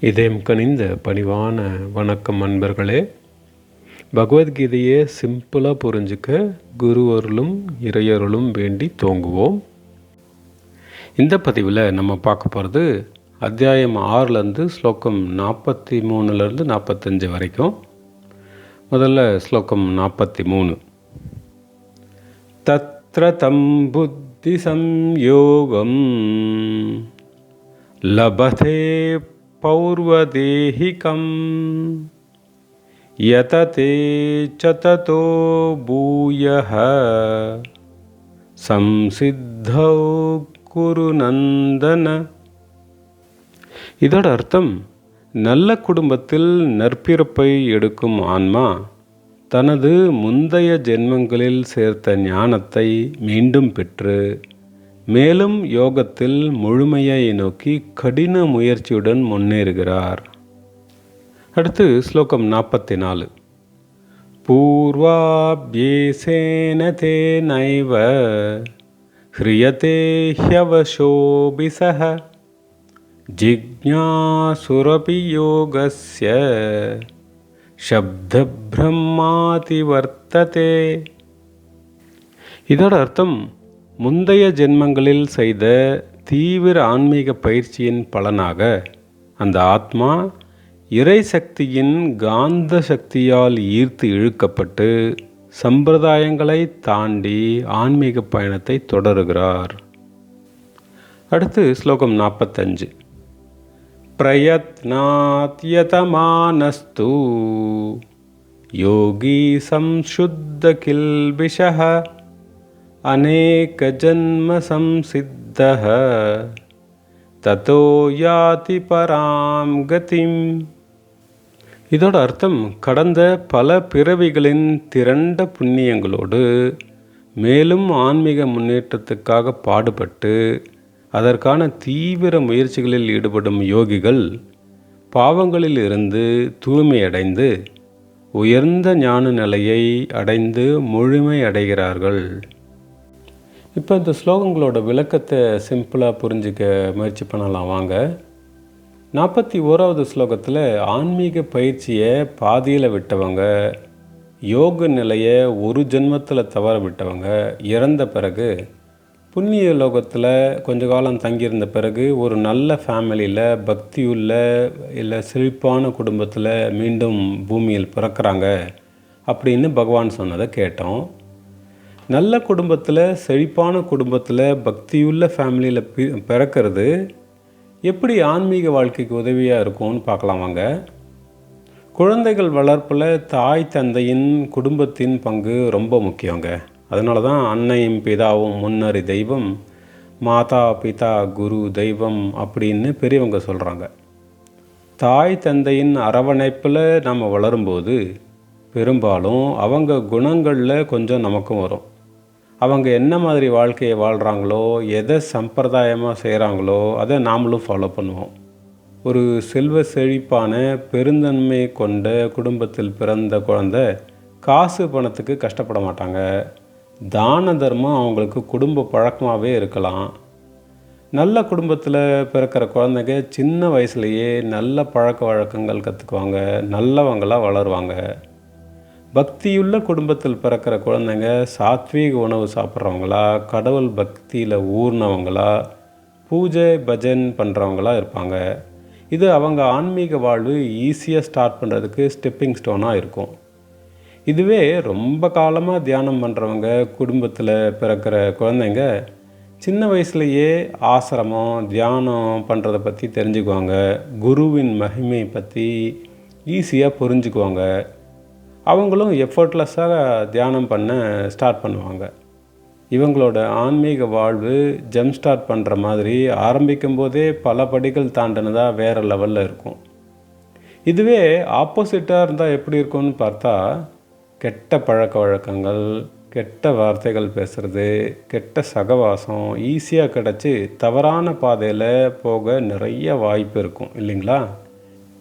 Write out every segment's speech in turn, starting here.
இதயம் கனிந்த பணிவான வணக்கம் அன்பர்களே. பகவத்கீதையை சிம்பிளாக புரிஞ்சுக்க குரு அருளும் இறையருளும் வேண்டி தோங்குவோம். இந்த பதிவில் நம்ம பார்க்க போகிறது அத்தியாயம் ஆறுலேருந்து ஸ்லோகம் நாற்பத்தி மூணுலேருந்து நாற்பத்தஞ்சு வரைக்கும். முதல்ல ஸ்லோகம் நாற்பத்தி மூணு. தத்ர தம் புத்தி சம்யோகம் லபதே पौर्वदेहिकं यतते च ततो भूयः संसिद्धौ குரு நந்தன இதோட அர்த்தம் நல்ல குடும்பத்தில் நற்பிறப்பை எடுக்கும் ஆன்மா தனது முந்தைய ஜென்மங்களில் சேர்த்த ஞானத்தை மீண்டும் பெற்று மேலும் யோகத்தில் முழுமையை நோக்கி கடின முயற்சியுடன் முன்னேறுகிறார். அடுத்து ஸ்லோகம் நாற்பத்தி நாலு பூர்வாபியேசேன தே நைவ ஹிரியதே ஹியவசோபிசக ஜிக்ஞாசுரபி யோகஸ்ய சப்தபிரம்மாதி வர்த்ததே இதோட அர்த்தம் முந்தைய ஜென்மங்களில் செய்த தீவிர ஆன்மீக பயிற்சியின் பலனாக அந்த ஆத்மா இறை சக்தியின் காந்த சக்தியால் ஈர்த்து இழுக்கப்பட்டு சம்பிரதாயங்களை தாண்டி ஆன்மீக பயணத்தை தொடருகிறார். அடுத்து ஸ்லோகம் நாற்பத்தஞ்சு. பிரயத்னாத்யதமானஸ்து. யோகி சம்சுத்த கில்பிஷः अनेकजन्मसंसिद्धः தத்தோ யாதி பராம் கதிம் இதோட அர்த்தம் கடந்த பல பிறவிகளின் திரண்ட புண்ணியங்களோடு மேலும் ஆன்மீக முன்னேற்றத்துக்காக பாடுபட்டு அதற்கான தீவிர முயற்சிகளில் ஈடுபடும் யோகிகள் பாவங்களில் இருந்து தூய்மையடைந்து உயர்ந்த ஞான நிலையை அடைந்து முழுமை அடைகிறார்கள் இப்போ இந்த ஸ்லோகங்களோட விளக்கத்தை சிம்பிளாக புரிஞ்சிக்க முயற்சி பண்ணலாம் வாங்க. நாற்பத்தி ஓராவது ஸ்லோகத்தில் ஆன்மீக பயிற்சியை பாதியில் விட்டவங்க யோக நிலையை ஒரு ஜென்மத்தில் தவற விட்டவங்க இறந்த பிறகு புண்ணிய லோகத்தில் கொஞ்ச காலம் தங்கியிருந்த பிறகு ஒரு நல்ல ஃபேமிலியில் பக்தியுள்ள இல்லை செழிப்பான குடும்பத்தில் மீண்டும் பூமியில் பிறக்கிறாங்க அப்படின்னு பகவான் சொன்னதை கேட்டோம். நல்ல குடும்பத்தில் செழிப்பான குடும்பத்தில் பக்தியுள்ள ஃபேமிலியில் பி பிறக்கிறது எப்படி ஆன்மீக வாழ்க்கைக்கு உதவியாக இருக்கும்னு பார்க்கலாம் வாங்க. குழந்தைகள் வளர்ப்பில் தாய் தந்தையின் குடும்பத்தின் பங்கு ரொம்ப முக்கியங்க. அதனால தான் அன்னையும் பிதாவும் முன்னறி தெய்வம் மாதா பிதா குரு தெய்வம் அப்படின்னு பெரியவங்க சொல்கிறாங்க தாய் தந்தையின் அரவணைப்பில் நம்ம வளரும்போது பெரும்பாலும் அவங்க குணங்களில் கொஞ்சம் நமக்கும் வரும். அவங்க என்ன மாதிரி வாழ்க்கையை வாழ்கிறாங்களோ எதை சம்பிரதாயமாக செய்கிறாங்களோ அதை நாமளும் ஃபாலோ பண்ணுவோம். ஒரு செல்வ செழிப்பான பெருந்தன்மை கொண்ட குடும்பத்தில் பிறந்த குழந்தை காசு பணத்துக்கு கஷ்டப்பட மாட்டாங்க. தான தர்மம் அவங்களுக்கு குடும்ப பழக்கமாகவே இருக்கலாம். நல்ல குடும்பத்தில் பிறக்கிற குழந்தைங்க சின்ன வயசுலேயே நல்ல பழக்க வழக்கங்கள் கற்றுக்குவாங்க நல்லவங்களாக வளருவாங்க. பக்தியுள்ள குடும்பத்தில் பிறக்கிற குழந்தைங்க சாத்வீக உணவு சாப்பிட்றவங்களா கடவுள் பக்தியில் ஊர்னவங்களா பூஜை பஜன் பண்ணுறவங்களா இருப்பாங்க. இது அவங்க ஆன்மீக வாழ்வு ஈஸியாக ஸ்டார்ட் பண்ணுறதுக்கு ஸ்டெப்பிங் ஸ்டோனாக இருக்கும். இதுவே ரொம்ப காலமாக தியானம் பண்ணுறவங்க குடும்பத்தில் பிறக்கிற குழந்தைங்க சின்ன வயசுலேயே ஆசிரமம் தியானம் பண்ணுறதை பற்றி தெரிஞ்சுக்குவாங்க. குருவின் மகிமை பற்றி ஈஸியாக புரிஞ்சுக்குவாங்க. அவங்களும் எஃபர்ட்லெஸ்ஸாக தியானம் பண்ண ஸ்டார்ட் பண்ணுவாங்க. இவங்களோட ஆன்மீக வாழ்வு ஜம்ப் ஸ்டார்ட் பண்ணுற மாதிரி ஆரம்பிக்கும் போதே பல படிகள் தாண்டினதாக வேறு லெவலில் இருக்கும். இதுவே ஆப்போசிட்டாக இருந்தால் எப்படி இருக்கும்னு பார்த்தா கெட்ட பழக்க வழக்கங்கள் கெட்ட வார்த்தைகள் பேசுகிறது கெட்ட சகவாசம் ஈஸியாக கிடச்சி தவறான பாதையில் போக நிறைய வாய்ப்பு இருக்கும் இல்லைங்களா?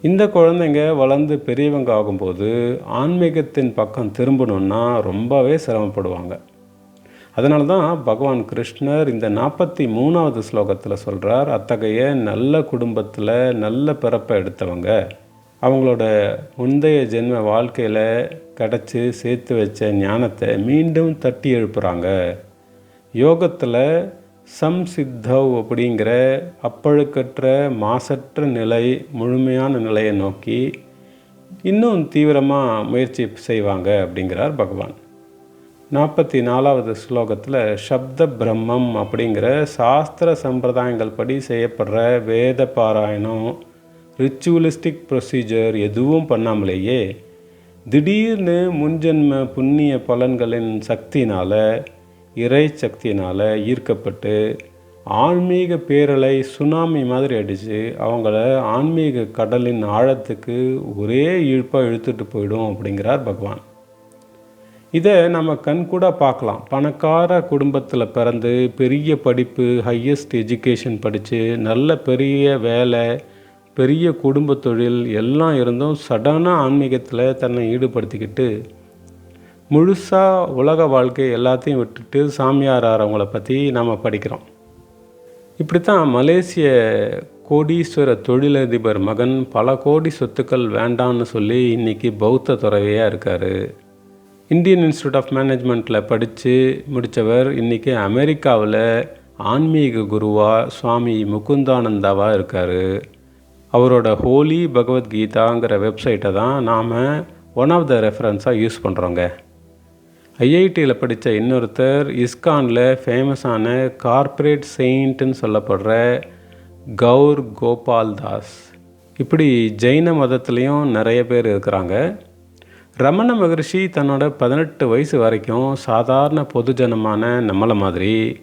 இந்த குழந்தைங்க வளர்ந்து பெரியவங்க ஆகும்போது ஆன்மீகத்தின் பக்கம் திரும்பணுன்னா ரொம்பவே சிரமப்படுவாங்க. அதனால தான் பகவான் கிருஷ்ணர் இந்த நாற்பத்தி மூணாவது ஸ்லோகத்தில் சொல்கிறார் அத்தகைய நல்ல குடும்பத்தில் நல்ல பிறப்பை எடுத்தவங்க அவங்களோட முந்தைய ஜென்ம வாழ்க்கையில் கிடச்சி சேர்த்து வச்ச ஞானத்தை மீண்டும் தட்டி எழுப்புகிறாங்க யோகத்தில் சம்சித்தவ் அப்படிங்கிற அப்பழுக்கற்ற மாசற்ற நிலை முழுமையான நிலையை நோக்கி இன்னும் தீவிரமாக முயற்சி செய்வாங்க அப்படிங்கிறார் பகவான். நாற்பத்தி நாலாவது ஸ்லோகத்தில் சப்த பிரம்மம் அப்படிங்கிற சாஸ்திர சம்பிரதாயங்கள் படி செய்யப்படுற வேத பாராயணம் ரிச்சுவலிஸ்டிக் ப்ரொசீஜர் எதுவும் பண்ணாமலேயே திடீர்னு முன்ஜென்ம புண்ணிய பலன்களின் சக்தினால் இறை சக்தியினால் ஈர்க்கப்பட்டு ஆன்மீக பேரலை சுனாமி மாதிரி அடித்து அவங்கள ஆன்மீக கடலின் ஆழத்துக்கு ஒரே இழுப்பாக இழுத்துட்டு போயிடும் அப்படிங்கிறார் பகவான். இதை நம்ம கண்கூட பார்க்கலாம். பணக்கார குடும்பத்தில் பிறந்து பெரிய படிப்பு ஹையஸ்ட் எஜுகேஷன் படித்து நல்ல பெரிய வேலை பெரிய குடும்ப தொழில் எல்லாம் இருந்தும் சடனாக ஆன்மீகத்தில் தன்னை ஈடுபடுத்திக்கிட்டு முழுசாக உலக வாழ்க்கை எல்லாத்தையும் விட்டுட்டு சாமியார் ஆறவங்கள பற்றி நாம் படிக்கிறோம். இப்படித்தான் மலேசிய கோடீஸ்வர தொழிலதிபர் மகன் பல கோடி சொத்துக்கள் வேண்டான்னு சொல்லி இன்றைக்கி பௌத்த துறவியாக இருக்கார். இந்தியன் இன்ஸ்டியூட் ஆஃப் மேனேஜ்மெண்ட்டில் படித்து முடித்தவர் இன்றைக்கி அமெரிக்காவில் ஆன்மீக குருவாக சுவாமி முகுந்தானந்தாவாக இருக்கார். அவரோட ஹோலி பகவத்கீதாங்கிற வெப்சைட்டை தான் நாம் ஒன் ஆஃப் த ரெஃபரன்ஸாக யூஸ் பண்ணுறோங்க ஐஐடியில் படித்த இன்னொருத்தர் இஸ்கானில் ஃபேமஸான கார்ப்பரேட் செயின்ட்டுன்னு சொல்லப்படுற கௌர் கோபால் தாஸ். இப்படி ஜெயின மதத்துலேயும் நிறைய பேர் இருக்கிறாங்க. ரமண மகரிஷி தன்னோட பதினெட்டு வயசு வரைக்கும் சாதாரண பொதுஜனமான நம்மளை மாதிரி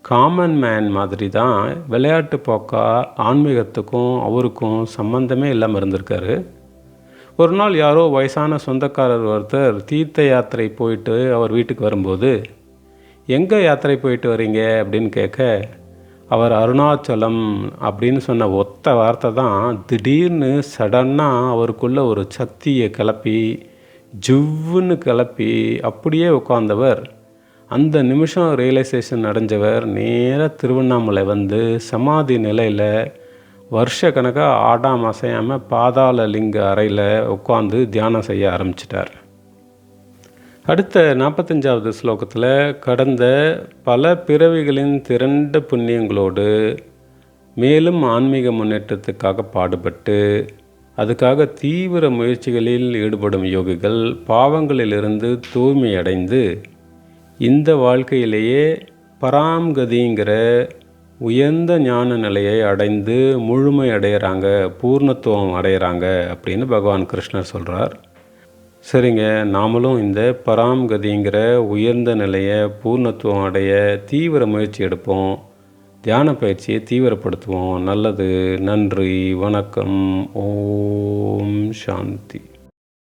காமன் மேன் மாதிரி தான் விளையாட்டு போக்கா ஆன்மீகத்துக்கும் அவருக்கும் சம்பந்தமே இல்லாமல் இருந்திருக்காரு. ஒரு நாள் யாரோ வயசான சொந்தக்காரர் ஒருத்தர் தீர்த்த யாத்திரை போயிட்டு அவர் வீட்டுக்கு வரும்போது எங்கே யாத்திரை போயிட்டு வரீங்க? அப்படின்னு கேட்க அவர் அருணாச்சலம் அப்படின்னு சொன்ன ஒத்த வார்த்தை தான் திடீர்னு சடன்னாக அவருக்குள்ள ஒரு சக்தியை கிளப்பி ஜிவ்வுன்னு கிளப்பி அப்படியே உட்காந்தவர் அந்த நிமிஷம் ரியலைசேஷன் அடைஞ்சவர் நேராக திருவண்ணாமலை வந்து சமாதி நிலையில் வருஷ கணக்காக ஆடாம் அசையாமல் பாதாள லிங்க அறையில் உட்காந்து தியானம் செய்ய ஆரம்பிச்சிட்டார். அடுத்த நாற்பத்தஞ்சாவது ஸ்லோகத்தில் கடந்த பல பிறவிகளின் திரண்ட புண்ணியங்களோடு மேலும் ஆன்மீக முன்னேற்றத்துக்காக பாடுபட்டு அதுக்காக தீவிர முயற்சிகளில் ஈடுபடும் யோகிகள் பாவங்களிலிருந்து தூய்மையடைந்து இந்த வாழ்க்கையிலேயே பராம்கதிங்கிற உயர்ந்த ஞான நிலையை அடைந்து முழுமை அடையிறாங்க பூர்ணத்துவம் அடையிறாங்க அப்படின்னு பகவான் கிருஷ்ணர் சொல்கிறார் சரிங்க நாமளும் இந்த பராம்கதிங்கிற உயர்ந்த நிலையை பூர்ணத்துவம் அடைய தீவிர முயற்சி எடுப்போம். தியான பயிற்சியை தீவிரப்படுத்துவோம். நல்லது நன்றி வணக்கம். ஓம் சாந்தி.